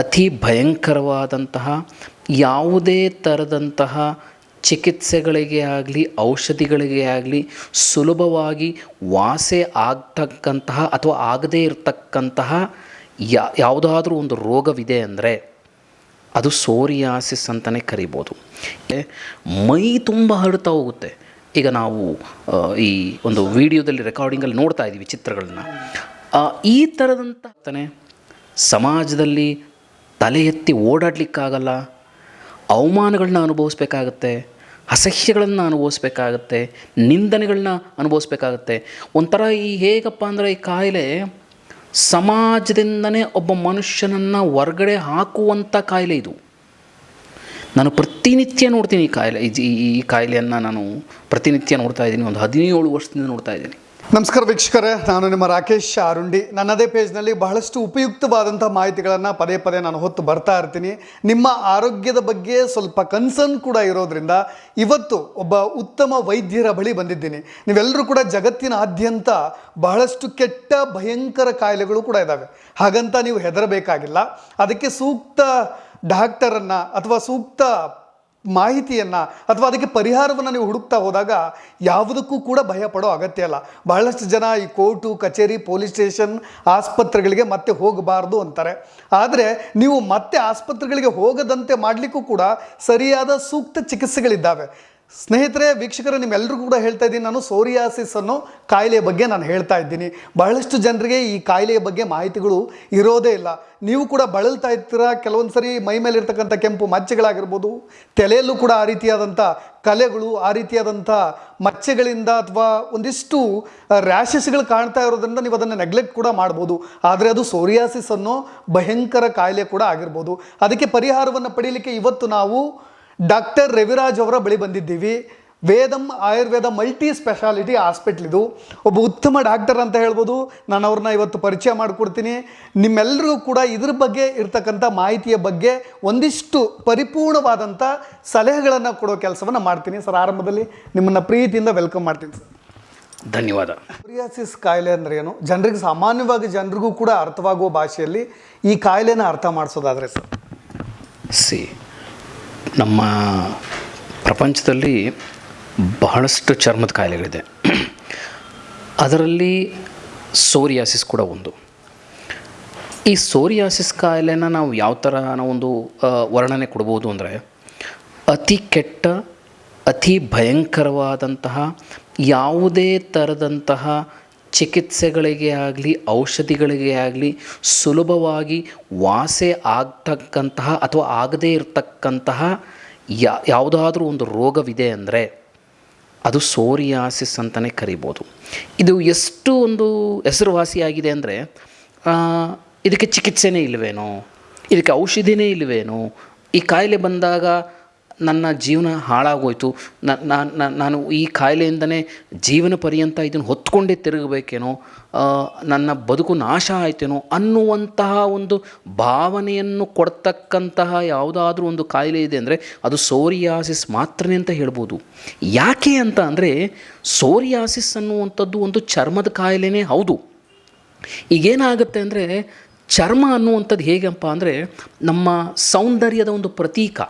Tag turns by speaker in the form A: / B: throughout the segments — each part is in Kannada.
A: ಅತಿ ಭಯಂಕರವಾದಂತಹ, ಯಾವುದೇ ಥರದಂತಹ ಚಿಕಿತ್ಸೆಗಳಿಗೆ ಆಗಲಿ, ಔಷಧಿಗಳಿಗೆ ಆಗಲಿ ಸುಲಭವಾಗಿ ವಾಸೆ ಆಗ್ತಕ್ಕಂತಹ ಅಥವಾ ಆಗದೇ ಇರತಕ್ಕಂತಹ ಯಾ, ಯಾವುದಾದ್ರೂ ಒಂದು ರೋಗವಿದೆ ಅಂದರೆ ಅದು ಸೋರಿಯಾಸಿಸ್ ಅಂತಲೇ ಕರಿಬೋದು. ಮೈ ತುಂಬ ಹರಡ್ತಾ ಹೋಗುತ್ತೆ. ಈಗ ನಾವು ಈ ಒಂದು ವಿಡಿಯೋದಲ್ಲಿ ರೆಕಾರ್ಡಿಂಗಲ್ಲಿ ನೋಡ್ತಾ ಇದ್ದೀವಿ ಚಿತ್ರಗಳನ್ನ. ಈ ಥರದಂಥ ಸಮಾಜದಲ್ಲಿ ತಲೆ ಎತ್ತಿ ಓಡಾಡಲಿಕ್ಕಾಗಲ್ಲ. ಅವಮಾನಗಳನ್ನ ಅನುಭವಿಸ್ಬೇಕಾಗತ್ತೆ. ಅಸಹ್ಯಗಳನ್ನು ಅನುಭವಿಸ್ಬೇಕಾಗತ್ತೆ. ನಿಂದನೆಗಳನ್ನ ಅನುಭವಿಸ್ಬೇಕಾಗತ್ತೆ. ಒಂಥರ ಈ ಹೇಗಪ್ಪ ಅಂದರೆ ಈ ಕಾಯಿಲೆ ಸಮಾಜದಿಂದನೇ ಒಬ್ಬ ಮನುಷ್ಯನನ್ನು ಹೊರ್ಗಡೆ ಹಾಕುವಂಥ ಕಾಯಿಲೆ ಇದು. ನಾನು ಪ್ರತಿನಿತ್ಯ ನೋಡ್ತೀನಿ ಈ ಕಾಯಿಲೆ ಈ ಈ ಕಾಯಿಲೆಯನ್ನು ನಾನು ಪ್ರತಿನಿತ್ಯ ನೋಡ್ತಾ ಇದ್ದೀನಿ. ಒಂದು ಹದಿನೇಳು ವರ್ಷದಿಂದ ನೋಡ್ತಾ ಇದ್ದೀನಿ.
B: ನಮಸ್ಕಾರ ವೀಕ್ಷಕರೇ, ನಾನು ನಿಮ್ಮ ರಾಕೇಶ್ ಅರುಂಡಿ. ನನ್ನದೇ ಪೇಜ್ನಲ್ಲಿ ಬಹಳಷ್ಟು ಉಪಯುಕ್ತವಾದಂಥ ಮಾಹಿತಿಗಳನ್ನು ಪದೇ ಪದೇ ನಾನು ಹೊತ್ತು ಬರ್ತಾ ಇರ್ತೀನಿ. ನಿಮ್ಮ ಆರೋಗ್ಯದ ಬಗ್ಗೆ ಸ್ವಲ್ಪ ಕನ್ಸರ್ನ್ ಕೂಡ ಇರೋದ್ರಿಂದ ಇವತ್ತು ಒಬ್ಬ ಉತ್ತಮ ವೈದ್ಯರ ಬಳಿ ಬಂದಿದ್ದೀನಿ. ನೀವೆಲ್ಲರೂ ಕೂಡ ಜಗತ್ತಿನಾದ್ಯಂತ ಬಹಳಷ್ಟು ಕೆಟ್ಟ, ಭಯಂಕರ ಕಾಯಿಲೆಗಳು ಕೂಡ ಇದ್ದಾವೆ ಹಾಗಂತ ನೀವು ಹೆದರಬೇಕಾಗಿಲ್ಲ. ಅದಕ್ಕೆ ಸೂಕ್ತ ಡಾಕ್ಟರನ್ನು ಅಥವಾ ಸೂಕ್ತ ಮಾಹಿತಿಯನ್ನು ಅಥವಾ ಅದಕ್ಕೆ ಪರಿಹಾರವನ್ನು ನೀವು ಹುಡುಕ್ತಾ ಹೋದಾಗ ಯಾವುದಕ್ಕೂ ಕೂಡ ಭಯ ಪಡೋ ಅಗತ್ಯ ಇಲ್ಲ. ಬಹಳಷ್ಟು ಜನ ಈ ಕೋರ್ಟು, ಕಚೇರಿ, ಪೊಲೀಸ್ ಸ್ಟೇಷನ್, ಆಸ್ಪತ್ರೆಗಳಿಗೆ ಮತ್ತೆ ಹೋಗಬಾರ್ದು ಅಂತಾರೆ. ಆದರೆ ನೀವು ಮತ್ತೆ ಆಸ್ಪತ್ರೆಗಳಿಗೆ ಹೋಗದಂತೆ ಮಾಡಲಿಕ್ಕೂ ಕೂಡ ಸರಿಯಾದ ಸೂಕ್ತ ಚಿಕಿತ್ಸೆಗಳಿದ್ದಾವೆ. ಸ್ನೇಹಿತರೆ, ವೀಕ್ಷಕರು ನಿಮ್ಮೆಲ್ಲರೂ ಕೂಡ ಹೇಳ್ತಾ ಇದ್ದೀನಿ. ನಾನು ಸೋರಿಯಾಸಿಸ್ ಅನ್ನೋ ಕಾಯಿಲೆಯ ಬಗ್ಗೆ ನಾನು ಹೇಳ್ತಾ ಇದ್ದೀನಿ. ಬಹಳಷ್ಟು ಜನರಿಗೆ ಈ ಕಾಯಿಲೆಯ ಬಗ್ಗೆ ಮಾಹಿತಿಗಳು ಇರೋದೇ ಇಲ್ಲ. ನೀವು ಕೂಡ ಬಳಲ್ತಾ ಇರ್ತೀರ? ಕೆಲವೊಂದು ಸರಿ ಮೈ ಮೇಲೆ ಇರ್ತಕ್ಕಂಥ ಕೆಂಪು ಮಚ್ಚೆಗಳಾಗಿರ್ಬೋದು, ತಲೆಯಲ್ಲೂ ಕೂಡ ಆ ರೀತಿಯಾದಂಥ ಕಲೆಗಳು, ಆ ರೀತಿಯಾದಂಥ ಮಚ್ಚೆಗಳಿಂದ ಅಥವಾ ಒಂದಿಷ್ಟು ರ್ಯಾಷಸ್ಗಳು ಕಾಣ್ತಾ ಇರೋದ್ರಿಂದ ನೀವು ಅದನ್ನು ನೆಗ್ಲೆಕ್ಟ್ ಕೂಡ ಮಾಡ್ಬೋದು. ಆದರೆ ಅದು ಸೋರಿಯಾಸಿಸ್ ಅನ್ನೋ ಭಯಂಕರ ಕಾಯಿಲೆ ಕೂಡ ಆಗಿರ್ಬೋದು. ಅದಕ್ಕೆ ಪರಿಹಾರವನ್ನು ಪಡೀಲಿಕ್ಕೆ ಇವತ್ತು ನಾವು ಡಾಕ್ಟರ್ ರವಿರಾಜ್ ಅವರ ಬಳಿ ಬಂದಿದ್ದೀವಿ. Vedam Ayurveda multi speciality hospital ಇದು. ಒಬ್ಬ ಉತ್ತಮ ಡಾಕ್ಟರ್ ಅಂತ ಹೇಳ್ಬೋದು. ನಾನು ಅವ್ರನ್ನ ಇವತ್ತು ಪರಿಚಯ ಮಾಡಿಕೊಡ್ತೀನಿ. ನಿಮ್ಮೆಲ್ಲರಿಗೂ ಕೂಡ ಇದ್ರ ಬಗ್ಗೆ ಇರ್ತಕ್ಕಂಥ ಮಾಹಿತಿಯ ಬಗ್ಗೆ ಒಂದಿಷ್ಟು ಪರಿಪೂರ್ಣವಾದಂಥ ಸಲಹೆಗಳನ್ನು ಕೊಡೋ ಕೆಲಸವನ್ನು ಮಾಡ್ತೀನಿ. ಸರ್ ಆರಂಭದಲ್ಲಿ ನಿಮ್ಮನ್ನು ಪ್ರೀತಿಯಿಂದ ವೆಲ್ಕಮ್ ಮಾಡ್ತೀನಿ ಸರ್.
A: ಧನ್ಯವಾದ.
B: ಪ್ರಿಯಾಸಿಸ್ ಕಾಯಿಲೆ ಅಂದರೆ ಏನು? ಜನರಿಗೆ ಸಾಮಾನ್ಯವಾಗಿ ಜನರಿಗೂ ಕೂಡ ಅರ್ಥವಾಗುವ ಭಾಷೆಯಲ್ಲಿ ಈ ಕಾಯಿಲೆನ ಅರ್ಥ ಮಾಡಿಸೋದಾದರೆ ಸರ್.
A: ಸಿ. ನಮ್ಮ ಪ್ರಪಂಚದಲ್ಲಿ ಬಹಳಷ್ಟು ಚರ್ಮದ ಕಾಯಿಲೆಗಳಿದೆ. ಅದರಲ್ಲಿ ಸೋರಿಯಾಸಿಸ್ ಕೂಡ ಒಂದು. ಈ ಸೋರಿಯಾಸಿಸ್ ಕಾಯಿಲೆನ ನಾವು ಯಾವ ಥರ ಒಂದು ವರ್ಣನೆ ಕೊಡ್ಬೋದು ಅಂದರೆ ಅತಿ ಕೆಟ್ಟ, ಅತಿ ಭಯಂಕರವಾದಂತಹ ಯಾವುದೇ ಥರದಂತಹ ಚಿಕಿತ್ಸೆಗಳಿಗೆ ಆಗಲಿ, ಔಷಧಿಗಳಿಗೆ ಆಗಲಿ ಸುಲಭವಾಗಿ ವಾಸೆ ಆಗ್ತಕ್ಕಂತಹ ಅಥವಾ ಆಗದೇ ಇರತಕ್ಕಂತಹ ಯಾವುದಾದ್ರೂ ಒಂದು ರೋಗವಿದೆ ಅಂದರೆ ಅದು ಸೋರಿಯಾಸಿಸ್ ಅಂತಲೇ ಕರಿಬೋದು. ಇದು ಎಷ್ಟು ಒಂದು ಹೆಸರುವಾಸಿಯಾಗಿದೆ ಅಂದರೆ ಇದಕ್ಕೆ ಚಿಕಿತ್ಸೆನೇ ಇಲ್ಲವೇನೋ ಇದಕ್ಕೆ ಔಷಧಿನೇ ಇಲ್ಲವೇನೋ ಈ ಕಾಯಿಲೆ ಬಂದಾಗ ನನ್ನ ಜೀವನ ಹಾಳಾಗೋಯ್ತು. ನಾನು ಈ ಕಾಯಿಲೆಯಿಂದನೇ ಜೀವನ ಪರ್ಯಂತ ಇದನ್ನು ಹೊತ್ಕೊಂಡೇ ತಿರುಗಬೇಕೇನೋ ನನ್ನ ಬದುಕು ನಾಶ ಆಯ್ತೇನೋ ಅನ್ನುವಂತಹ ಒಂದು ಭಾವನೆಯನ್ನು ಕೊಡ್ತಕ್ಕಂತಹ ಯಾವುದಾದ್ರೂ ಒಂದು ಕಾಯಿಲೆ ಇದೆ ಅಂದರೆ ಅದು ಸೋರಿಯಾಸಿಸ್ ಮಾತ್ರನೇ ಅಂತ ಹೇಳ್ಬೋದು. ಯಾಕೆ ಅಂತ ಅಂದರೆ ಸೋರಿಯಾಸಿಸ್ ಅನ್ನುವಂಥದ್ದು ಒಂದು ಚರ್ಮದ ಕಾಯಿಲೆನೇ ಹೌದು. ಈಗೇನಾಗುತ್ತೆ ಅಂದರೆ ಚರ್ಮ ಅನ್ನುವಂಥದ್ದು ಹೇಗಪ್ಪ ಅಂದರೆ ನಮ್ಮ ಸೌಂದರ್ಯದ ಒಂದು ಪ್ರತೀಕ.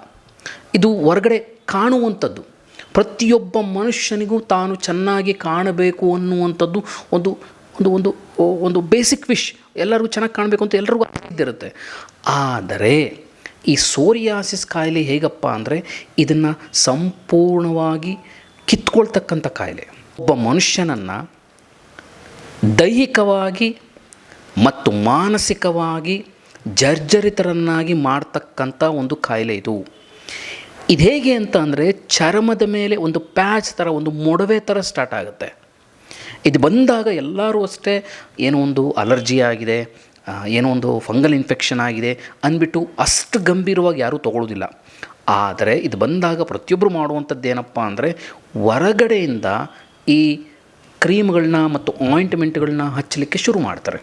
A: ಇದು ಹೊರಗಡೆ ಕಾಣುವಂಥದ್ದು. ಪ್ರತಿಯೊಬ್ಬ ಮನುಷ್ಯನಿಗೂ ತಾನು ಚೆನ್ನಾಗಿ ಕಾಣಬೇಕು ಅನ್ನುವಂಥದ್ದು ಒಂದು ಒಂದು ಒಂದು ಒಂದು ಬೇಸಿಕ್ ವಿಶ್ ಎಲ್ಲರಿಗೂ ಚೆನ್ನಾಗಿ ಕಾಣಬೇಕು ಅಂತ ಎಲ್ಲರಿಗೂ ಇದ್ದಿರುತ್ತೆ ಆದರೆ ಈ ಸೋರಿಯಾಸಿಸ್ ಕಾಯಿಲೆ ಹೇಗಪ್ಪ ಅಂದರೆ ಇದನ್ನು ಸಂಪೂರ್ಣವಾಗಿ ಕಿತ್ಕೊಳ್ತಕ್ಕಂಥ ಕಾಯಿಲೆ. ಒಬ್ಬ ಮನುಷ್ಯನನ್ನು ದೈಹಿಕವಾಗಿ ಮತ್ತು ಮಾನಸಿಕವಾಗಿ ಜರ್ಜರಿತರನ್ನಾಗಿ ಮಾಡ್ತಕ್ಕಂಥ ಒಂದು ಕಾಯಿಲೆ ಇದು. ಇದು ಹೇಗೆ ಅಂತ ಅಂದರೆ ಚರ್ಮದ ಮೇಲೆ ಒಂದು ಪ್ಯಾಚ್ ಥರ ಒಂದು ಮೊಡವೆ ಥರ ಸ್ಟಾರ್ಟ್ ಆಗುತ್ತೆ. ಇದು ಬಂದಾಗ ಎಲ್ಲರೂ ಅಷ್ಟೇ ಏನೋ ಒಂದು ಅಲರ್ಜಿ ಆಗಿದೆ ಏನೋ ಒಂದು ಫಂಗಲ್ ಇನ್ಫೆಕ್ಷನ್ ಆಗಿದೆ ಅಂದ್ಬಿಟ್ಟು ಅಷ್ಟು ಗಂಭೀರವಾಗಿ ಯಾರೂ ತಗೊಳ್ಳೋದಿಲ್ಲ ಆದರೆ ಇದು ಬಂದಾಗ ಪ್ರತಿಯೊಬ್ಬರು ಮಾಡುವಂಥದ್ದು ಏನಪ್ಪ ಅಂದರೆ ಹೊರಗಡೆಯಿಂದ ಈ ಕ್ರೀಮ್ಗಳನ್ನ ಮತ್ತು ಆಯಿಂಟ್ಮೆಂಟ್ಗಳನ್ನ ಹಚ್ಚಲಿಕ್ಕೆ ಶುರು ಮಾಡ್ತಾರೆ.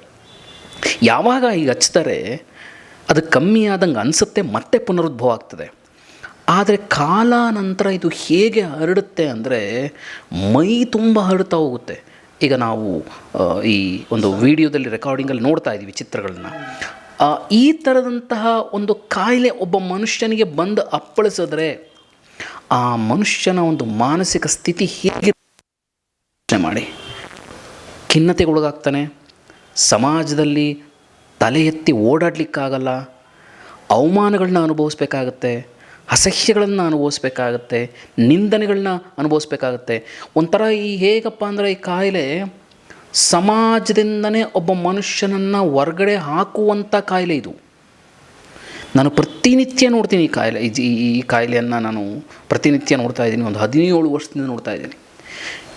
A: ಯಾವಾಗ ಈಗ ಹಚ್ತಾರೆ, ಅದು ಕಮ್ಮಿ ಆದಂಗೆ ಅನಿಸುತ್ತೆ, ಮತ್ತೆ ಪುನರುದ್ಭವ ಆಗ್ತದೆ. ಆದರೆ ಕಾಲಾನಂತರ ಇದು ಹೇಗೆ ಹರಡುತ್ತೆ ಅಂದರೆ ಮೈ ತುಂಬ ಹರಡ್ತಾ ಹೋಗುತ್ತೆ. ಈಗ ನಾವು ಈ ಒಂದು ವಿಡಿಯೋದಲ್ಲಿ ರೆಕಾರ್ಡಿಂಗಲ್ಲಿ ನೋಡ್ತಾ ಇದ್ದೀವಿ ಚಿತ್ರಗಳನ್ನ. ಈ ಥರದಂತಹ ಒಂದು ಕಾಯಿಲೆ ಒಬ್ಬ ಮನುಷ್ಯನಿಗೆ ಬಂದು ಅಪ್ಪಳಿಸಿದ್ರೆ ಆ ಮನುಷ್ಯನ ಒಂದು ಮಾನಸಿಕ ಸ್ಥಿತಿ ಹೇಗೆ ಯೋಚನೆ ಮಾಡಿ? ಖಿನ್ನತೆಗೊಳಗಾಗ್ತಾನೆ, ಸಮಾಜದಲ್ಲಿ ತಲೆ ಎತ್ತಿ ಓಡಾಡಲಿಕ್ಕಾಗಲ್ಲ ಅವಮಾನಗಳನ್ನ ಅನುಭವಿಸ್ಬೇಕಾಗತ್ತೆ ಅಸಹ್ಯಗಳನ್ನು ಅನುಭವಿಸ್ಬೇಕಾಗತ್ತೆ, ನಿಂದನೆಗಳನ್ನ ಅನುಭವಿಸ್ಬೇಕಾಗತ್ತೆ. ಒಂಥರ ಈ ಹೇಗಪ್ಪ ಅಂದರೆ ಈ ಕಾಯಿಲೆ ಸಮಾಜದಿಂದನೇ ಒಬ್ಬ ಮನುಷ್ಯನನ್ನು ಹೊರ್ಗಡೆ ಹಾಕುವಂಥ ಕಾಯಿಲೆ ಇದು. ನಾನು ಪ್ರತಿನಿತ್ಯ ನೋಡ್ತೀನಿ ಈ ಕಾಯಿಲೆ ಈ, ಈ- ಕಾಯಿಲೆಯನ್ನು ನಾನು ಪ್ರತಿನಿತ್ಯ ನೋಡ್ತಾ ಇದ್ದೀನಿ, ಒಂದು ಹದಿನೇಳು ವರ್ಷದಿಂದ ನೋಡ್ತಾ ಇದ್ದೀನಿ.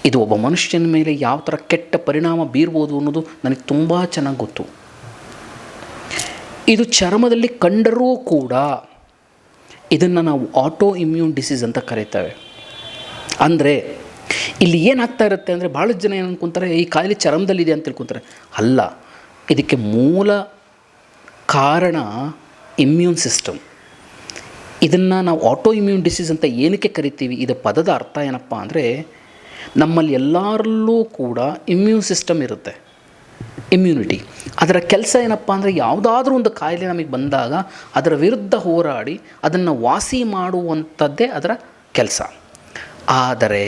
A: ಇದು ಒಬ್ಬ ಮನುಷ್ಯನ ಮೇಲೆ ಯಾವ ಥರ ಕೆಟ್ಟ ಪರಿಣಾಮ ಬೀರ್ಬೋದು ಅನ್ನೋದು ನನಗೆ ತುಂಬ ಚೆನ್ನಾಗಿ ಗೊತ್ತು. ಇದು ಚರ್ಮದಲ್ಲಿ ಕಂಡರೂ ಕೂಡ ಇದನ್ನು ನಾವು ಆಟೋ ಇಮ್ಯೂನ್ ಡಿಸೀಸ್ ಅಂತ ಕರೀತೇವೆ. ಅಂದರೆ, ಇಲ್ಲಿ ಏನಾಗ್ತಾ ಇರುತ್ತೆ ಅಂದರೆ ಭಾಳ ಜನ ಏನು ಅನ್ಕೊಂತಾರೆ, ಈ ಕಾಯಿಲೆ ಚರ್ಮದಲ್ಲಿದೆ ಅಂತ ತಿಳ್ಕೊತಾರೆ. ಅಲ್ಲ, ಇದಕ್ಕೆ ಮೂಲ ಕಾರಣ ಇಮ್ಯೂನ್ ಸಿಸ್ಟಮ್ ಇದನ್ನು ನಾವು ಆಟೋ ಇಮ್ಯೂನ್ ಡಿಸೀಸ್ ಅಂತ ಏನಕ್ಕೆ ಕರಿತೀವಿ? ಇದು ಪದದ ಅರ್ಥ ಏನಪ್ಪ ಅಂದರೆ, ನಮ್ಮಲ್ಲಿ ಎಲ್ಲರಲ್ಲೂ ಕೂಡ ಇಮ್ಯೂನ್ ಸಿಸ್ಟಮ್ ಇರುತ್ತೆ. ಇಮ್ಯುನಿಟಿ ಅದರ ಕೆಲಸ ಏನಪ್ಪ ಅಂದರೆ ಯಾವುದಾದ್ರೂ ಒಂದು ಕಾಯಿಲೆ ನಮಗೆ ಬಂದಾಗ ಅದರ ವಿರುದ್ಧ ಹೋರಾಡಿ ಅದನ್ನು ವಾಸಿ ಮಾಡುವಂಥದ್ದೇ ಅದರ ಕೆಲಸ. ಆದರೆ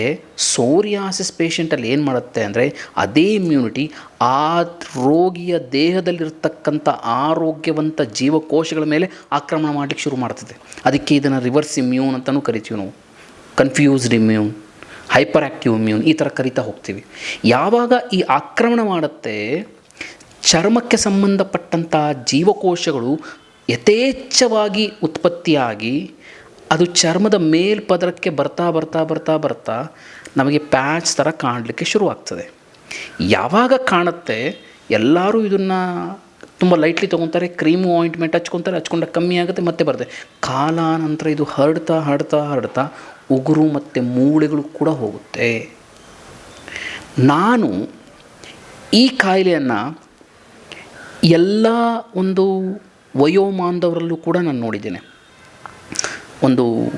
A: ಸೋರಿಯಾಸಿಸ್ ಪೇಷೆಂಟಲ್ಲಿ ಏನು ಮಾಡುತ್ತೆ ಅಂದರೆ ಅದೇ ಇಮ್ಯುನಿಟಿ ಆ ರೋಗಿಯ ದೇಹದಲ್ಲಿರ್ತಕ್ಕಂಥ ಆರೋಗ್ಯವಂತ ಜೀವಕೋಶಗಳ ಮೇಲೆ ಆಕ್ರಮಣ ಮಾಡಲಿಕ್ಕೆ ಶುರು ಮಾಡ್ತದೆ. ಅದಕ್ಕೆ ಇದನ್ನು ರಿವರ್ಸ್ ಇಮ್ಯೂನ್ ಅಂತಲೂ ಕರಿತೀವಿ ನಾವು. Confused immune hyper active immune ಈ ಥರ ಕರಿತಾ ಹೋಗ್ತೀವಿ. ಯಾವಾಗ ಈ ಆಕ್ರಮಣ ಮಾಡುತ್ತೆ ಚರ್ಮಕ್ಕೆ ಸಂಬಂಧಪಟ್ಟಂಥ ಜೀವಕೋಶಗಳು ಯಥೇಚ್ಛವಾಗಿ ಉತ್ಪತ್ತಿಯಾಗಿ ಅದು ಚರ್ಮದ ಮೇಲ್ಪದರಕ್ಕೆ ಬರ್ತಾ ಬರ್ತಾ ಬರ್ತಾ ಬರ್ತಾ ನಮಗೆ ಪ್ಯಾಚ್ ಥರ ಕಾಣಲಿಕ್ಕೆ ಶುರುವಾಗ್ತದೆ. ಯಾವಾಗ ಕಾಣುತ್ತೆ? ಎಲ್ಲರೂ ಇದನ್ನು ತುಂಬ ಲೈಟ್ಲಿ ತೊಗೊತಾರೆ ಕ್ರೀಮು ಆಯಿಂಟ್ಮೆಂಟ್ ಹಚ್ಕೊತಾರೆ ಹಚ್ಕೊಂಡ ಕಮ್ಮಿ ಆಗುತ್ತೆ, ಮತ್ತೆ ಬರುತ್ತೆ ಕಾಲಾನಂತರ ಇದು ಹರಡ್ತಾ ಹರಡ್ತಾ ಹರಡ್ತಾ ಉಗುರು ಮತ್ತು ಮೂಳೆಗಳು ಕೂಡ ಹೋಗುತ್ತೆ. ನಾನು ಈ ಕಾಯಿಲೆಯನ್ನು ಎಲ್ಲ ಒಂದು ವಯೋಮಾನದವರಲ್ಲೂ ಕೂಡ ನಾನು ನೋಡಿದ್ದೇನೆ. ಒಂದು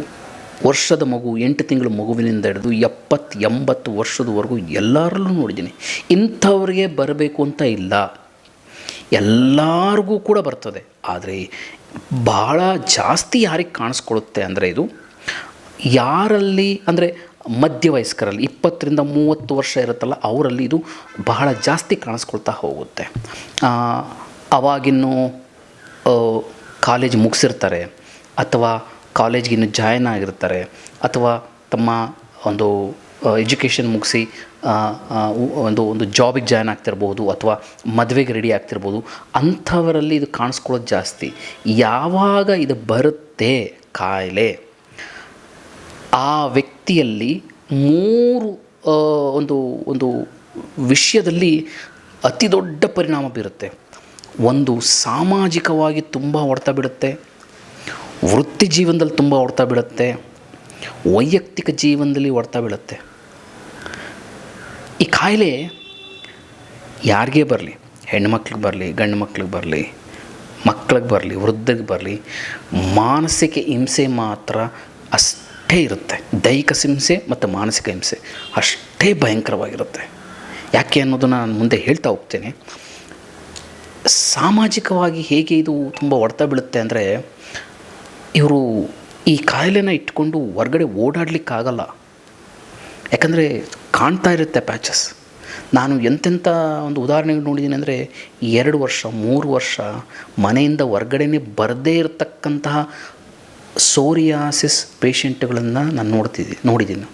A: ವರ್ಷದ ಮಗು, ಎಂಟು ತಿಂಗಳ ಮಗುವಿನಿಂದ ಹಿಡಿದು ಎಪ್ಪತ್ತು ಎಂಬತ್ತು ವರ್ಷದವರೆಗೂ ಎಲ್ಲರಲ್ಲೂ ನೋಡಿದ್ದೀನಿ. ಇಂಥವ್ರಿಗೆ ಬರಬೇಕು ಅಂತ ಇಲ್ಲ. ಎಲ್ಲರಿಗೂ ಕೂಡ ಬರ್ತದೆ. ಆದರೆ ಭಾಳ ಜಾಸ್ತಿ ಯಾರಿಗೆ ಕಾಣಿಸ್ಕೊಳ್ಳುತ್ತೆ ಅಂದರೆ ಇದು ಯಾರಲ್ಲಿ ಅಂದರೆ ಮಧ್ಯವಯಸ್ಕರಲ್ಲಿ ಇಪ್ಪತ್ತರಿಂದ ಮೂವತ್ತು ವರ್ಷ ಇರುತ್ತಲ್ಲ, ಅವರಲ್ಲಿ ಇದು ಬಹಳ ಜಾಸ್ತಿ ಕಾಣಿಸ್ಕೊಳ್ತಾ ಹೋಗುತ್ತೆ. ಅವಾಗಿನ್ನೂ ಕಾಲೇಜ್ ಮುಗಿಸಿರ್ತಾರೆ, ಅಥವಾ ಕಾಲೇಜ್ಗಿನ್ನೂ ಜಾಯ್ನ್ ಆಗಿರ್ತಾರೆ, ಅಥವಾ ತಮ್ಮ ಒಂದು ಎಜುಕೇಷನ್ ಮುಗಿಸಿ ಒಂದು ಒಂದು ಜಾಬಿಗೆ ಜಾಯ್ನ್ ಆಗ್ತಿರ್ಬೋದು, ಅಥವಾ ಮದುವೆಗೆ ರೆಡಿ ಆಗ್ತಿರ್ಬೋದು, ಅಂಥವರಲ್ಲಿ ಇದು ಕಾಣಿಸ್ಕೊಳ್ಳೋದು ಜಾಸ್ತಿ. ಯಾವಾಗ ಇದು ಬರುತ್ತೆ? ಕಾಯಿಲೆ. ಆ ವ್ಯಕ್ತಿಯಲ್ಲಿ ಮೂರು ಒಂದು ಒಂದು ವಿಷಯದಲ್ಲಿ ಅತಿ ದೊಡ್ಡ ಪರಿಣಾಮ ಬೀರುತ್ತೆ. ಒಂದು ಸಾಮಾಜಿಕವಾಗಿ ತುಂಬ ಹೊಡೆತ ಬಿಡುತ್ತೆ ವೃತ್ತಿ ಜೀವನದಲ್ಲಿ ತುಂಬ ಹೊಡೆತ ಬೀಳುತ್ತೆ, ವೈಯಕ್ತಿಕ ಜೀವನದಲ್ಲಿ ಹೊಡೆತ ಬಿಡುತ್ತೆ ಈ ಕಾಯಿಲೆ ಯಾರಿಗೇ ಬರಲಿ ಹೆಣ್ಮಕ್ಳಿಗೆ ಬರಲಿ, ಗಂಡು ಮಕ್ಳಿಗೆ ಬರಲಿ ಮಕ್ಳಿಗೆ ಬರಲಿ, ವೃದ್ಧಿಗೆ ಬರಲಿ, ಮಾನಸಿಕ ಹಿಂಸೆ ಮಾತ್ರ ಅಷ್ಟೇ. ಇರುತ್ತೆ. ದೈಹಿಕ ಹಿಂಸೆ ಮತ್ತು ಮಾನಸಿಕ ಹಿಂಸೆ ಅಷ್ಟೇ ಭಯಂಕರವಾಗಿರುತ್ತೆ. ಯಾಕೆ ಅನ್ನೋದನ್ನು ನಾನು ಮುಂದೆ ಹೇಳ್ತಾ ಹೋಗ್ತೇನೆ. ಸಾಮಾಜಿಕವಾಗಿ ಹೇಗೆ ಇದು ತುಂಬ ಹೊಡೆತ ಬೀಳುತ್ತೆ ಅಂದರೆ ಇವರು ಈ ಕಾಯಿಲೆನ ಇಟ್ಕೊಂಡು ಹೊರ್ಗಡೆ ಓಡಾಡಲಿಕ್ಕಾಗಲ್ಲ ಯಾಕಂದರೆ ಕಾಣ್ತಾ ಇರುತ್ತೆ ಪ್ಯಾಚಸ್. ನಾನು ಎಂತೆಂಥ ಒಂದು ಉದಾಹರಣೆಗಳು ನೋಡಿದ್ದೀನಿ ಅಂದರೆ ಎರಡು ವರ್ಷ, ಮೂರು ವರ್ಷ ಮನೆಯಿಂದ ಹೊರಗಡೆನೇ ಬರದೇ ಇರತಕ್ಕಂತಹ ಸೋರಿಯಾಸಿಸ್ ಪೇಷಂಟ್ಗಳನ್ನು ನಾನು ನೋಡ್ತಿದ್ದೆ, ನೋಡಿದ್ದೀನಿ.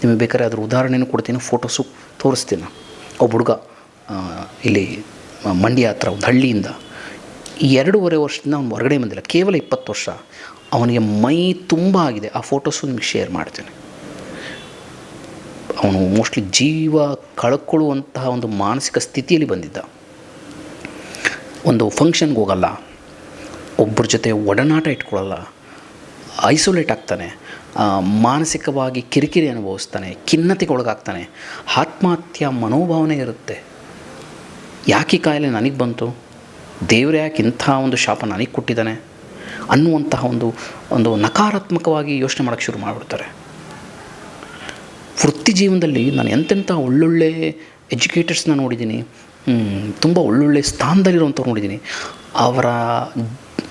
A: ನಿಮಗೆ ಬೇಕಾದ್ರೆ ಅದ್ರ ಉದಾಹರಣೆನೂ ಕೊಡ್ತೀನಿ, ಫೋಟೋಸು ತೋರಿಸ್ತೀನಿ ಒಬ್ಬ ಹುಡುಗ ಇಲ್ಲಿ ಮಂಡ್ಯ ಹತ್ರ, ಒಂದು ಹಳ್ಳಿಯಿಂದ ಎರಡೂವರೆ ವರ್ಷದಿಂದ ಅವ್ನು ಹೊರಗಡೆ ಬಂದಿಲ್ಲ, ಕೇವಲ ಇಪ್ಪತ್ತು ವರ್ಷ. ಅವನಿಗೆ ಮೈ ತುಂಬ ಆಗಿದೆ, ಆ ಫೋಟೋಸು ನಿಮಗೆ ಶೇರ್ ಮಾಡ್ತೀನಿ. ಅವನು ಮೋಸ್ಟ್ಲಿ ಜೀವ ಕಳ್ಕೊಳ್ಳುವಂತಹ ಒಂದು ಮಾನಸಿಕ ಸ್ಥಿತಿಯಲ್ಲಿ ಬಂದಿದ್ದ. ಒಂದು ಫಂಕ್ಷನ್ಗೆ ಹೋಗಲ್ಲ ಒಬ್ಬರ ಜೊತೆ ಒಡನಾಟ ಇಟ್ಕೊಳ್ಳಲ್ಲ ಐಸೋಲೇಟ್ ಆಗ್ತಾನೆ ಮಾನಸಿಕವಾಗಿ ಕಿರಿಕಿರಿ ಅನುಭವಿಸ್ತಾನೆ ಖಿನ್ನತೆಗೆ ಒಳಗಾಗ್ತಾನೆ ಆತ್ಮಹತ್ಯ ಮನೋಭಾವನೆ ಇರುತ್ತೆ. ಯಾಕೆ ಕಾಯಿಲೆ ನನಗೆ ಬಂತು? ದೇವರೇ ಯಾಕೆ ಇಂಥ ಒಂದು ಶಾಪ ನನಗೆ ಕೊಟ್ಟಿದ್ದಾನೆ? ಅನ್ನುವಂತಹ ಒಂದು ಒಂದು ನಕಾರಾತ್ಮಕವಾಗಿ ಯೋಚನೆ ಮಾಡೋಕ್ಕೆ ಶುರು ಮಾಡಿಬಿಡ್ತಾರೆ. ವೃತ್ತಿ ಜೀವನದಲ್ಲಿ ನಾನು ಎಂತೆಂಥ ಒಳ್ಳೊಳ್ಳೆ ಎಜುಕೇಟರ್ಸ್ನ ನೋಡಿದ್ದೀನಿ ತುಂಬ ಒಳ್ಳೊಳ್ಳೆ ಸ್ಥಾನದಲ್ಲಿರುವಂಥವ್ರು ನೋಡಿದ್ದೀನಿ. ಅವರ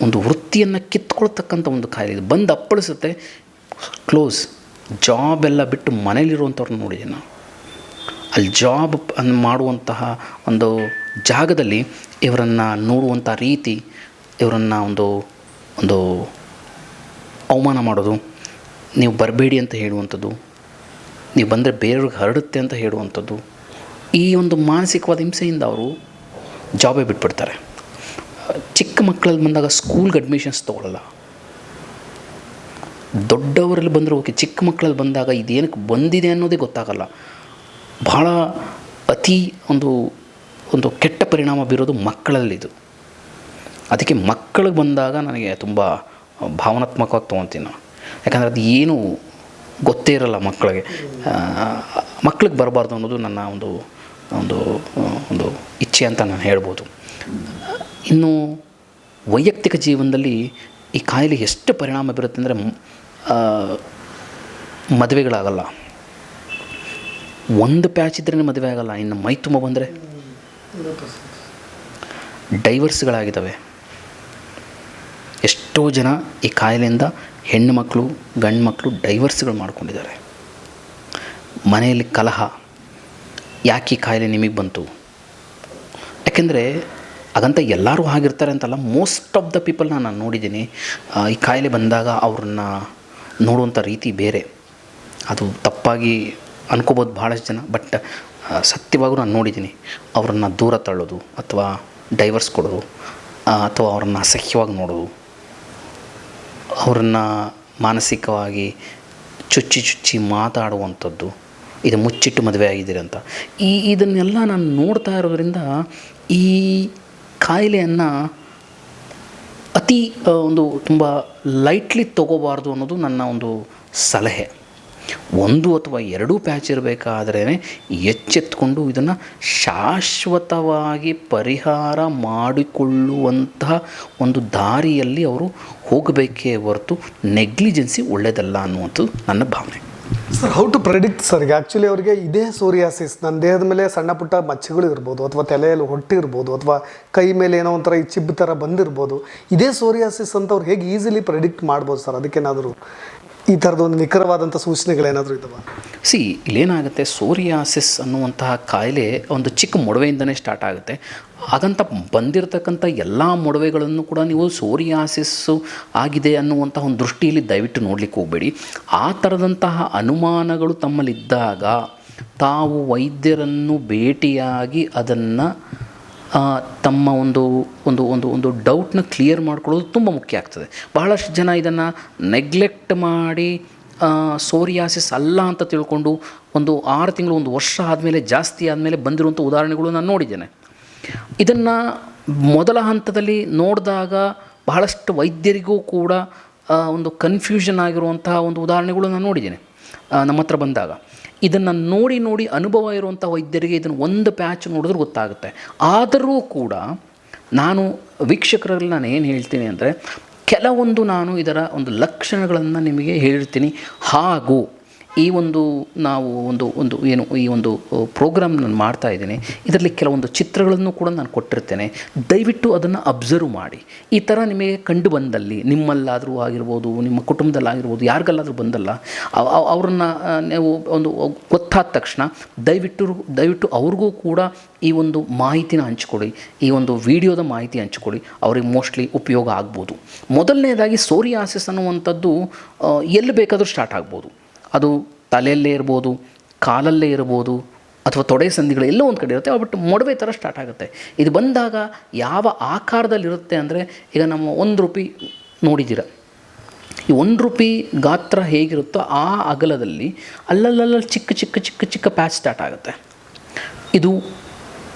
A: ಒಂದು ವೃತ್ತಿಯನ್ನು ಕಿತ್ಕೊಳ್ತಕ್ಕಂಥ ಒಂದು ಕಾಯಿಲೆ ಇದು. ಬಂದು ಅಪ್ಪಳಿಸುತ್ತೆ ಕ್ಲೋಸ್ ಜಾಬ್ ಎಲ್ಲ ಬಿಟ್ಟು ಮನೇಲಿರುವಂಥವ್ರನ್ನ ನೋಡಿದೆ ನಾನು ಅಲ್ಲಿ ಜಾಬ್ ಅನ್ನು ಮಾಡುವಂತಹ ಒಂದು ಜಾಗದಲ್ಲಿ ಇವರನ್ನು ನೋಡುವಂಥ ರೀತಿ, ಇವರನ್ನು ಒಂದು ಒಂದು ಅವಮಾನ ಮಾಡೋದು, ನೀವು ಬರಬೇಡಿ ಅಂತ ಹೇಳುವಂಥದ್ದು, ನೀವು ಬಂದರೆ ಬೇರೆಯವ್ರಿಗೆ ಹರಡುತ್ತೆ ಅಂತ ಹೇಳುವಂಥದ್ದು, ಈ ಒಂದು ಮಾನಸಿಕವಾದ ಹಿಂಸೆಯಿಂದ ಅವರು ಜಾಬೇ ಬಿಟ್ಬಿಡ್ತಾರೆ. ಮಕ್ಕಳಲ್ಲಿ ಬಂದಾಗ ಸ್ಕೂಲ್ಗೆ ಅಡ್ಮಿಷನ್ಸ್ ತೊಗೊಳ್ಳಲ್ಲ ದೊಡ್ಡವರಲ್ಲಿ ಬಂದರೂ ಓಕೆ, ಚಿಕ್ಕ ಮಕ್ಕಳಲ್ಲಿ ಬಂದಾಗ ಇದೇನಕ್ಕೆ ಬಂದಿದೆ ಅನ್ನೋದೇ ಗೊತ್ತಾಗಲ್ಲ. ಭಾಳ ಅತಿ ಒಂದು ಒಂದು ಕೆಟ್ಟ ಪರಿಣಾಮ ಬೀರೋದು ಮಕ್ಕಳಲ್ಲಿದು. ಅದಕ್ಕೆ ಮಕ್ಕಳಿಗೆ ಬಂದಾಗ ನನಗೆ ತುಂಬ ಭಾವನಾತ್ಮಕವಾಗಿ ತೊಗೊತೀನಿ ನಾನು. ಯಾಕಂದರೆ ಅದು ಏನು ಗೊತ್ತೇ ಇರಲ್ಲ ಮಕ್ಕಳಿಗೆ. ಮಕ್ಕಳಿಗೆ ಬರಬಾರ್ದು ಅನ್ನೋದು ನನ್ನ ಒಂದು ಒಂದು ಒಂದು ಇಚ್ಛೆ ಅಂತ ನಾನು ಹೇಳ್ಬೋದು. ಇನ್ನು ವೈಯಕ್ತಿಕ ಜೀವನದಲ್ಲಿ ಈ ಕಾಯಿಲೆ ಎಷ್ಟು ಪರಿಣಾಮ ಬೀರುತ್ತೆ ಅಂದರೆ ಮದುವೆಗಳಾಗಲ್ಲ. ಒಂದು ಪ್ಯಾಚ್ ಇದ್ರೇ ಮದುವೆ ಆಗಲ್ಲ. ಇನ್ನು ಮೈ ತುಂಬ ಬಂದರೆ ಡೈವರ್ಸ್ಗಳಾಗಿದ್ದಾವೆ. ಎಷ್ಟೋ ಜನ ಈ ಕಾಯಿಲೆಯಿಂದ ಹೆಣ್ಣು ಮಕ್ಕಳು, ಗಂಡು ಮಕ್ಕಳು ಡೈವರ್ಸ್ಗಳು ಮಾಡ್ಕೊಂಡಿದ್ದಾರೆ. ಮನೆಯಲ್ಲಿ ಕಲಹ, ಯಾಕೆ ಈ ಕಾಯಿಲೆ ನಿಮಗೆ ಬಂತು? ಯಾಕೆಂದರೆ ಹಾಗಂತ ಎಲ್ಲರೂ ಆಗಿರ್ತಾರೆ ಅಂತಲ್ಲ ಮೋಸ್ಟ್ ಆಫ್ ದ ಪೀಪಲ್ನ ನಾನು ನೋಡಿದ್ದೀನಿ ಈ ಕಾಯಿಲೆ ಬಂದಾಗ ಅವ್ರನ್ನ ನೋಡುವಂಥ ರೀತಿ ಬೇರೆ. ಅದು ತಪ್ಪಾಗಿ ಅನ್ಕೋಬೋದು ಭಾಳಷ್ಟು ಜನ ಬಟ್ ಸತ್ಯವಾಗೂ ನಾನು ನೋಡಿದ್ದೀನಿ, ಅವರನ್ನು ದೂರ ತಳ್ಳೋದು ಅಥವಾ ಡೈವರ್ಸ್ ಕೊಡೋದು ಅಥವಾ ಅವ್ರನ್ನ ಅಸಹ್ಯವಾಗಿ ನೋಡೋದು. ಅವ್ರನ್ನ ಮಾನಸಿಕವಾಗಿ ಚುಚ್ಚಿ ಚುಚ್ಚಿ ಮಾತಾಡುವಂಥದ್ದು, ಇದು ಮುಚ್ಚಿಟ್ಟು ಮದುವೆ ಆಗಿದ್ದೀರಿ ಅಂತ. ಈ, ಇದನ್ನೆಲ್ಲ ನಾನು ನೋಡ್ತಾ ಇರೋದ್ರಿಂದ ಈ ಕಾಯಿಲೆಯನ್ನು ಅತಿ ಒಂದು ತುಂಬ ಲೈಟ್ಲಿ ತಗೋಬಾರ್ದು ಅನ್ನೋದು ನನ್ನ ಒಂದು ಸಲಹೆ. ಒಂದು ಅಥವಾ ಎರಡೂ ಪ್ಯಾಚ್ ಇರಬೇಕಾದ್ರೆ ಎಚ್ಚೆತ್ಕೊಂಡು ಇದನ್ನು ಶಾಶ್ವತವಾಗಿ ಪರಿಹಾರ ಮಾಡಿಕೊಳ್ಳುವಂತಹ ಒಂದು ದಾರಿಯಲ್ಲಿ ಅವರು ಹೋಗಬೇಕೇ ಹೊರತು ನೆಗ್ಲಿಜೆನ್ಸಿ ಒಳ್ಳೆಯದಲ್ಲ ಅನ್ನುವಂಥದ್ದು ನನ್ನ ಭಾವನೆ.
B: Sir how to predict sir ಈಗ ಆ್ಯಕ್ಚುಲಿ ಅವರಿಗೆ ಇದೇ ಸೋರಿಯಾಸಿಸ್ ನನ್ನ ದೇಹದ ಮೇಲೆ ಸಣ್ಣ ಪುಟ್ಟ ಮಚ್ಚೆಗಳು ಇರ್ಬೋದು, ಅಥವಾ ತಲೆಯಲ್ಲಿ ಹೊಟ್ಟೆ ಇರ್ಬೋದು, ಅಥವಾ ಕೈ ಮೇಲೆ ಏನೋ ಒಂಥರ ಈ ಚಿಬ್ ಥರ ಬಂದಿರ್ಬೋದು. ಇದೇ ಸೋರಿಯಾಸಿಸ್ ಅಂತ ಅವ್ರು ಹೇಗೆ ಈಸಿಲಿ ಪ್ರೆಡಿಕ್ಟ್ ಮಾಡ್ಬೋದು ಸರ್ ಅದಕ್ಕೇನಾದರೂ ಈ ಥರದ ಒಂದು ನಿಖರವಾದಂಥ ಸೂಚನೆಗಳೇನಾದರೂ ಇದ್ದಾವೆ
A: ಸಿ, ಇಲ್ಲೇನಾಗುತ್ತೆ, ಸೋರಿಯಾಸಿಸ್ ಅನ್ನುವಂತಹ ಕಾಯಿಲೆ ಒಂದು ಚಿಕ್ಕ ಮೊಡವೆಯಿಂದನೇ ಸ್ಟಾರ್ಟ್ ಆಗುತ್ತೆ. ಹಾಗಂತ ಬಂದಿರತಕ್ಕಂಥ ಎಲ್ಲ ಮೊಡವೆಗಳನ್ನು ಕೂಡ ನೀವು ಸೋರಿಯಾಸಿಸ್ಸು ಆಗಿದೆ ಅನ್ನುವಂಥ ಒಂದು ದೃಷ್ಟಿಯಲ್ಲಿ ದಯವಿಟ್ಟು ನೋಡಲಿಕ್ಕೆ ಹೋಗಬೇಡಿ. ಆ ಥರದಂತಹ ಅನುಮಾನಗಳು ತಮ್ಮಲ್ಲಿದ್ದಾಗ ತಾವು ವೈದ್ಯರನ್ನು ಭೇಟಿಯಾಗಿ ಅದನ್ನು ತಮ್ಮ ಒಂದು ಒಂದು ಒಂದು ಒಂದು ಡೌಟ್ನ ಕ್ಲಿಯರ್ ಮಾಡ್ಕೊಳ್ಳೋದು ತುಂಬ ಮುಖ್ಯ ಆಗ್ತದೆ. ಬಹಳಷ್ಟು ಜನ ಇದನ್ನು ನೆಗ್ಲೆಕ್ಟ್ ಮಾಡಿ ಸೋರಿಯಾಸಿಸ್ ಅಲ್ಲ ಅಂತ ತಿಳ್ಕೊಂಡು ಒಂದು ಆರು ತಿಂಗಳು, ಒಂದು ವರ್ಷ ಆದಮೇಲೆ, ಜಾಸ್ತಿ ಆದಮೇಲೆ ಬಂದಿರುವಂಥ ಉದಾಹರಣೆಗಳು ನಾನು ನೋಡಿದ್ದೇನೆ. ಇದನ್ನು ಮೊದಲ ಹಂತದಲ್ಲಿ ನೋಡಿದಾಗ ಬಹಳಷ್ಟು ವೈದ್ಯರಿಗೂ ಕೂಡ ಒಂದು ಕನ್ಫ್ಯೂಷನ್ ಆಗಿರುವಂತಹ ಒಂದು ಉದಾಹರಣೆಗಳು ನಾನು ನೋಡಿದ್ದೇನೆ. ನಮ್ಮ ಹತ್ರ ಬಂದಾಗ. ಇದನ್ನು ನೋಡಿ ನೋಡಿ ಅನುಭವ ಇರುವಂಥ ವೈದ್ಯರಿಗೆ ಇದನ್ನು ಒಂದು ಪ್ಯಾಚ್ ನೋಡಿದ್ರೆ ಗೊತ್ತಾಗುತ್ತೆ. ಆದರೂ ಕೂಡ ನಾನು ವೀಕ್ಷಕರಲ್ಲಿ ನಾನು ಏನು ಹೇಳ್ತೀನಿ ಅಂದರೆ ಕೆಲವೊಂದು ನಾನು ಇದರ ಒಂದು ಲಕ್ಷಣಗಳನ್ನು ನಿಮಗೆ ಹೇಳ್ತೀನಿ. ಹಾಗೂ ಈ ಒಂದು ನಾವು ಒಂದು ಒಂದು ಏನು ಈ ಒಂದು ಪ್ರೋಗ್ರಾಮ್ ನಾನು ಮಾಡ್ತಾ ಇದ್ದೀನಿ. ಇದರಲ್ಲಿ ಕೆಲವೊಂದು ಚಿತ್ರಗಳನ್ನು ಕೂಡ ನಾನು ಕೊಟ್ಟಿರ್ತೇನೆ. ದಯವಿಟ್ಟು ಅದನ್ನು ಅಬ್ಸರ್ವ್ ಮಾಡಿ. ಈ ಥರ ನಿಮಗೆ ಕಂಡು ಬಂದಲ್ಲಿ, ನಿಮ್ಮಲ್ಲಾದರೂ ಆಗಿರ್ಬೋದು, ನಿಮ್ಮ ಕುಟುಂಬದಲ್ಲಾಗಿರ್ಬೋದು, ಯಾರಿಗಲ್ಲಾದರೂ ಬಂದಲ್ಲ, ಅವ್- ಅವ್- ಅವ್ರನ್ನ ನೀವು ಒಂದು ಗೊತ್ತಾದ ತಕ್ಷಣ ದಯವಿಟ್ಟು ದಯವಿಟ್ಟು ಅವ್ರಿಗೂ ಕೂಡ ಈ ಒಂದು ಮಾಹಿತಿನ ಹಂಚ್ಕೊಳ್ಳಿ. ಈ ಒಂದು ವಿಡಿಯೋದ ಮಾಹಿತಿ ಹಂಚ್ಕೊಳ್ಳಿ. ಅವ್ರಿಗೆ ಮೋಸ್ಟ್ಲಿ ಉಪಯೋಗ ಆಗ್ಬೋದು. ಮೊದಲನೇದಾಗಿ ಸೋರಿಯಾಸಿಸ್ ಅನ್ನುವಂಥದ್ದು ಎಲ್ಲಿ ಬೇಕಾದರೂ ಸ್ಟಾರ್ಟ್ ಆಗ್ಬೋದು. ಅದು ತಲೆಯಲ್ಲೇ ಇರ್ಬೋದು, ಕಾಲಲ್ಲೇ ಇರ್ಬೋದು ಅಥವಾ ತೊಡೆ ಸಂಧಿಗಳು ಎಲ್ಲೋ ಒಂದು ಕಡೆ ಇರುತ್ತೆ. ಬಟ್ ಮೊಡವೆ ಥರ ಸ್ಟಾರ್ಟ್ ಆಗುತ್ತೆ. ಇದು ಬಂದಾಗ ಯಾವ ಆಕಾರದಲ್ಲಿರುತ್ತೆ ಅಂದರೆ ಈಗ ನಮ್ಮ ಒಂದು ರೂಪಿ ನೋಡಿದ್ದೀರ? ಈ ಒಂದು ರೂಪಿ ಗಾತ್ರ ಹೇಗಿರುತ್ತೋ ಆ ಅಗಲದಲ್ಲಿ ಅಲ್ಲಲ್ಲಲ್ಲಿ ಚಿಕ್ಕ ಚಿಕ್ಕ ಚಿಕ್ಕ ಚಿಕ್ಕ ಪ್ಯಾಚ್ ಸ್ಟಾರ್ಟ್ ಆಗುತ್ತೆ. ಇದು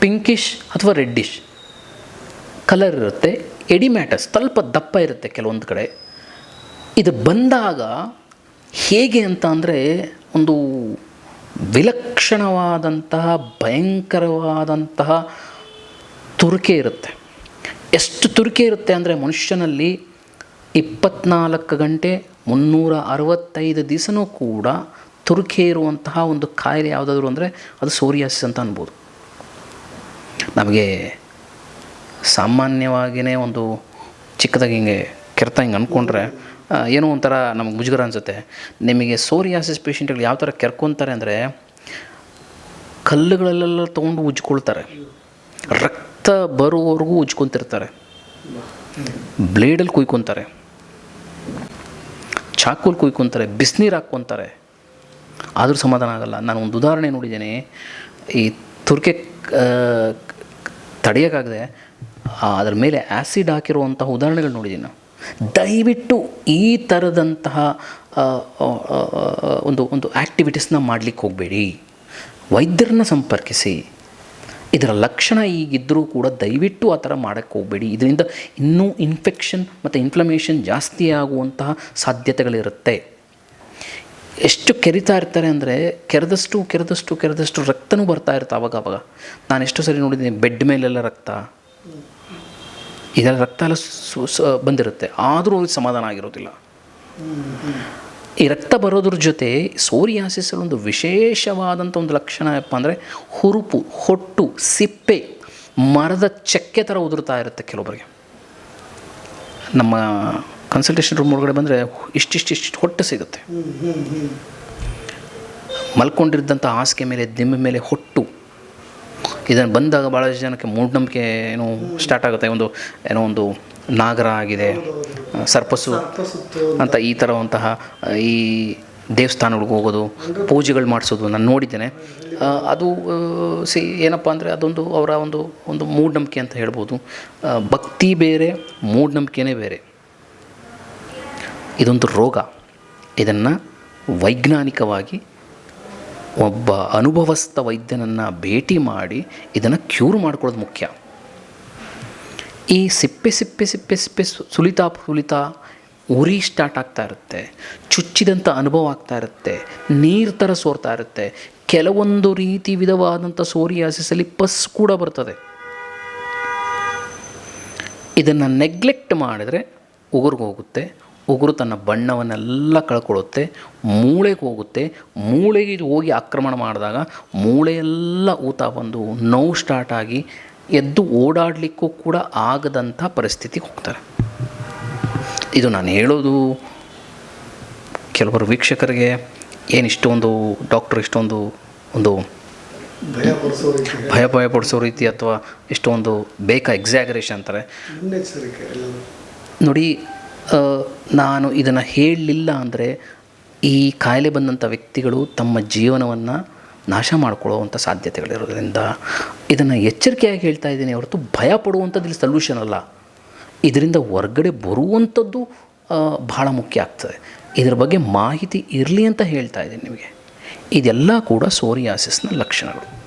A: ಪಿಂಕಿಶ್ ಅಥವಾ ರೆಡ್ಡಿಶ್ ಕಲರ್ ಇರುತ್ತೆ. ಎಡಿಮ್ಯಾಟಸ್ ಸ್ವಲ್ಪ ದಪ್ಪ ಇರುತ್ತೆ ಕೆಲವೊಂದು ಕಡೆ. ಇದು ಬಂದಾಗ ಹೇಗೆ ಅಂತ ಅಂದರೆ ಒಂದು ವಿಲಕ್ಷಣವಾದಂತಹ, ಭಯಂಕರವಾದಂತಹ ತುರಿಕೆ ಇರುತ್ತೆ. ಎಷ್ಟು ತುರಿಕೆ ಇರುತ್ತೆ ಅಂದರೆ ಮನುಷ್ಯನಲ್ಲಿ ಇಪ್ಪತ್ನಾಲ್ಕು ಗಂಟೆ ಮುನ್ನೂರ ಅರವತ್ತೈದು ದಿವಸನೂ ಕೂಡ ತುರಿಕೆ ಇರುವಂತಹ ಒಂದು ಕಾಯಿಲೆ ಯಾವುದಾದ್ರು ಅಂದರೆ ಅದು ಸೋರಿಯಾಸಿಸ್ ಅಂತ ಅನ್ಬೋದು. ನಮಗೆ ಸಾಮಾನ್ಯವಾಗಿಯೇ ಒಂದು ಚಿಕ್ಕದಾಗಿ ಹಿಂಗೆ ಕೆರೆತ ಹಿಂಗೆ ಅಂದ್ಕೊಂಡ್ರೆ ಏನೋ ಒಂಥರ ನಮಗೆ ಮುಜುಗರ ಅನಿಸುತ್ತೆ. ನಿಮಗೆ ಸೋರಿಯಾಸಿಸ್ ಪೇಷೆಂಟ್ಗಳು ಯಾವ ಥರ ಕೆರ್ಕೊತಾರೆ ಅಂದರೆ ಕಲ್ಲುಗಳಲ್ಲೆಲ್ಲ ತೊಗೊಂಡು ಉಜ್ಕೊಳ್ತಾರೆ ರಕ್ತ ಬರೋವರೆಗೂ ಉಜ್ಕೊತಿರ್ತಾರೆ ಬ್ಲೇಡಲ್ಲಿ ಕುಯ್ಕೊತಾರೆ. ಚಾಕುಲ್ ಕುಯ್ಕೊತಾರೆ. ಬಿಸಿನೀರು ಹಾಕ್ಕೊತಾರೆ. ಆದರೂ ಸಮಾಧಾನ ಆಗಲ್ಲ. ನಾನು ಒಂದು ಉದಾಹರಣೆ ನೋಡಿದ್ದೀನಿ. ಈ ತುರ್ಕೆ ತಡೆಯೋಕ್ಕಾಗದೆ ಅದ್ರ ಮೇಲೆ ಆ್ಯಸಿಡ್ ಹಾಕಿರುವಂಥ ಉದಾಹರಣೆಗಳು ನೋಡಿದ್ದೀನಿ ನಾನು. ದಯವಿಟ್ಟು ಈ ಥರದಂತಹ ಒಂದು ಒಂದು ಆ್ಯಕ್ಟಿವಿಟೀಸ್ನ ಮಾಡಲಿಕ್ಕೆ ಹೋಗಬೇಡಿ. ವೈದ್ಯರನ್ನ ಸಂಪರ್ಕಿಸಿ. ಇದರ ಲಕ್ಷಣ ಈಗಿದ್ದರೂ ಕೂಡ ದಯವಿಟ್ಟು ಆ ಥರ ಮಾಡೋಕ್ಕೆ ಹೋಗಬೇಡಿ. ಇದರಿಂದ ಇನ್ನೂ ಇನ್ಫೆಕ್ಷನ್ ಮತ್ತು ಇನ್ಫ್ಲಮೇಷನ್ ಜಾಸ್ತಿ ಆಗುವಂತಹ ಸಾಧ್ಯತೆಗಳಿರುತ್ತೆ. ಎಷ್ಟು ಕೆರಿತಾ ಇರ್ತಾರೆ ಅಂದರೆ ಕೆರೆದಷ್ಟು ಕೆರೆದಷ್ಟು ಕೆರೆದಷ್ಟು ರಕ್ತನೂ ಬರ್ತಾ ಇರುತ್ತೆ ಅವಾಗ ಅವಾಗ ನಾನು ಎಷ್ಟು ಸರಿ ನೋಡಿದ್ದೀನಿ, ಬೆಡ್ ಮೇಲೆಲ್ಲ ರಕ್ತ. ಇದೆಲ್ಲ ರಕ್ತ ಎಲ್ಲ ಬಂದಿರುತ್ತೆ. ಆದರೂ ಅವ್ರಿಗೆ ಸಮಾಧಾನ ಆಗಿರೋದಿಲ್ಲ. ಈ ರಕ್ತ ಬರೋದ್ರ ಜೊತೆ ಸೋರಿಯಾಸಿಸ್ ಒಂದು ವಿಶೇಷವಾದಂಥ ಒಂದು ಲಕ್ಷಣ ಏನಪ್ಪ ಅಂದರೆ ಹುರುಪು, ಹೊಟ್ಟು, ಸಿಪ್ಪೆ, ಮರದ ಚಕ್ಕೆ ಥರ ಉದುರ್ತಾ ಇರುತ್ತೆ ಕೆಲವೊಬ್ಬರಿಗೆ ನಮ್ಮ ಕನ್ಸಲ್ಟೇಷನ್ ರೂಮ್ ಒಳಗಡೆ ಬಂದರೆ ಇಷ್ಟಿಷ್ಟಿಷ್ಟು ಹೊಟ್ಟೆ ಸಿಗುತ್ತೆ. ಮಲ್ಕೊಂಡಿದ್ದಂಥ ಹಾಸಿಗೆ ಮೇಲೆ ದಿಮ್ಮೆ ಮೇಲೆ ಹೊಟ್ಟು ಇದನ್ನು ಬಂದಾಗ ಭಾಳಷ್ಟು ಜನಕ್ಕೆ ಮೂಢನಂಬಿಕೆ ಏನು ಸ್ಟಾರ್ಟ್ ಆಗುತ್ತೆ. ಒಂದು ಏನೋ ಒಂದು ನಾಗರ ಆಗಿದೆ ಸರ್ಪಸು ಅಂತ ಈ ಥರವಂತಹ ಈ ದೇವಸ್ಥಾನಗಳಿಗೆ ಹೋಗೋದು, ಪೂಜೆಗಳು ಮಾಡಿಸೋದು ನಾನು ನೋಡಿದ್ದೇನೆ. ಅದು ಸಿ, ಏನಪ್ಪ ಅಂದರೆ ಅದೊಂದು ಅವರ ಒಂದು ಒಂದು ಮೂಢನಂಬಿಕೆ ಅಂತ ಹೇಳ್ಬೋದು. ಭಕ್ತಿ ಬೇರೆ, ಮೂಢನಂಬಿಕೆನೇ ಬೇರೆ. ಇದೊಂದು ರೋಗ. ಇದನ್ನು ವೈಜ್ಞಾನಿಕವಾಗಿ ಒಬ್ಬ ಅನುಭವಸ್ಥ ವೈದ್ಯನನ್ನು ಭೇಟಿ ಮಾಡಿ ಇದನ್ನು ಕ್ಯೂರ್ ಮಾಡ್ಕೊಳ್ಳೋದು ಮುಖ್ಯ. ಈ ಸಿಪ್ಪೆ ಸಿಪ್ಪೆ ಸಿಪ್ಪೆ ಸಿಪ್ಪೆ ಸುಲಿತಾ, ಸುಲಿತ ಉರಿ ಸ್ಟಾರ್ಟ್ ಆಗ್ತಾ ಇರುತ್ತೆ. ಚುಚ್ಚಿದಂಥ ಅನುಭವ ಆಗ್ತಾ ಇರುತ್ತೆ. ನೀರು ಥರ ಸೋರ್ತಾ ಇರುತ್ತೆ. ಕೆಲವೊಂದು ರೀತಿ ವಿಧವಾದಂಥ ಸೋರಿಯಾಸಿಸಲ್ಲಿ ಪಸ್ ಕೂಡ ಬರ್ತದೆ. ಇದನ್ನು ನೆಗ್ಲೆಕ್ಟ್ ಮಾಡಿದರೆ ಉಗುರಿಗೆ ಹೋಗುತ್ತೆ ಉಗುರು ತನ್ನ ಬಣ್ಣವನ್ನೆಲ್ಲ ಕಳ್ಕೊಳ್ಳುತ್ತೆ ಮೂಳೆಗೆ ಹೋಗುತ್ತೆ. ಮೂಳೆಗೆ ಇದು ಹೋಗಿ ಆಕ್ರಮಣ ಮಾಡಿದಾಗ ಮೂಳೆಯೆಲ್ಲ ಊತ ಬಂದು ನೋವು ಸ್ಟಾರ್ಟ್ ಆಗಿ ಎದ್ದು ಓಡಾಡಲಿಕ್ಕೂ ಕೂಡ ಆಗದಂಥ ಪರಿಸ್ಥಿತಿಗೆ ಹೋಗ್ತಾರೆ. ಇದು ನಾನು ಹೇಳೋದು ಕೆಲವರು ವೀಕ್ಷಕರಿಗೆ ಏನು ಇಷ್ಟೊಂದು ಡಾಕ್ಟ್ರ್ ಇಷ್ಟೊಂದು ಒಂದು
B: ಭಯ
A: ಭಯ ಪಡಿಸೋ ರೀತಿ ಅಥವಾ ಇಷ್ಟೊಂದು ಬೇಕಾ ಎಕ್ಸಾಗರೇಷನ್ ಅಂತಾರೆ. ನೋಡಿ ನಾನು ಇದನ್ನು ಹೇಳಲಿಲ್ಲ ಅಂದರೆ ಈ ಕಾಯಿಲೆ ಬಂದಂಥ ವ್ಯಕ್ತಿಗಳು ತಮ್ಮ ಜೀವನವನ್ನು ನಾಶ ಮಾಡ್ಕೊಳ್ಳುವಂಥ ಸಾಧ್ಯತೆಗಳಿರೋದ್ರಿಂದ ಇದನ್ನು ಎಚ್ಚರಿಕೆಯಾಗಿ ಹೇಳ್ತಾ ಇದ್ದೀನಿ ಹೊರತು ಭಯ ಪಡುವಂಥದ್ದು ಇಲ್ಲಿ ಸೊಲ್ಯೂಷನ್ ಅಲ್ಲ. ಇದರಿಂದ ಹೊರ್ಗಡೆ ಬರುವಂಥದ್ದು ಭಾಳ ಮುಖ್ಯ ಆಗ್ತದೆ. ಇದರ ಬಗ್ಗೆ ಮಾಹಿತಿ ಇರಲಿ ಅಂತ ಹೇಳ್ತಾ ಇದ್ದೀನಿ ನಿಮಗೆ. ಇದೆಲ್ಲ ಕೂಡ ಸೋರಿಯಾಸಿಸ್ನ ಲಕ್ಷಣಗಳು.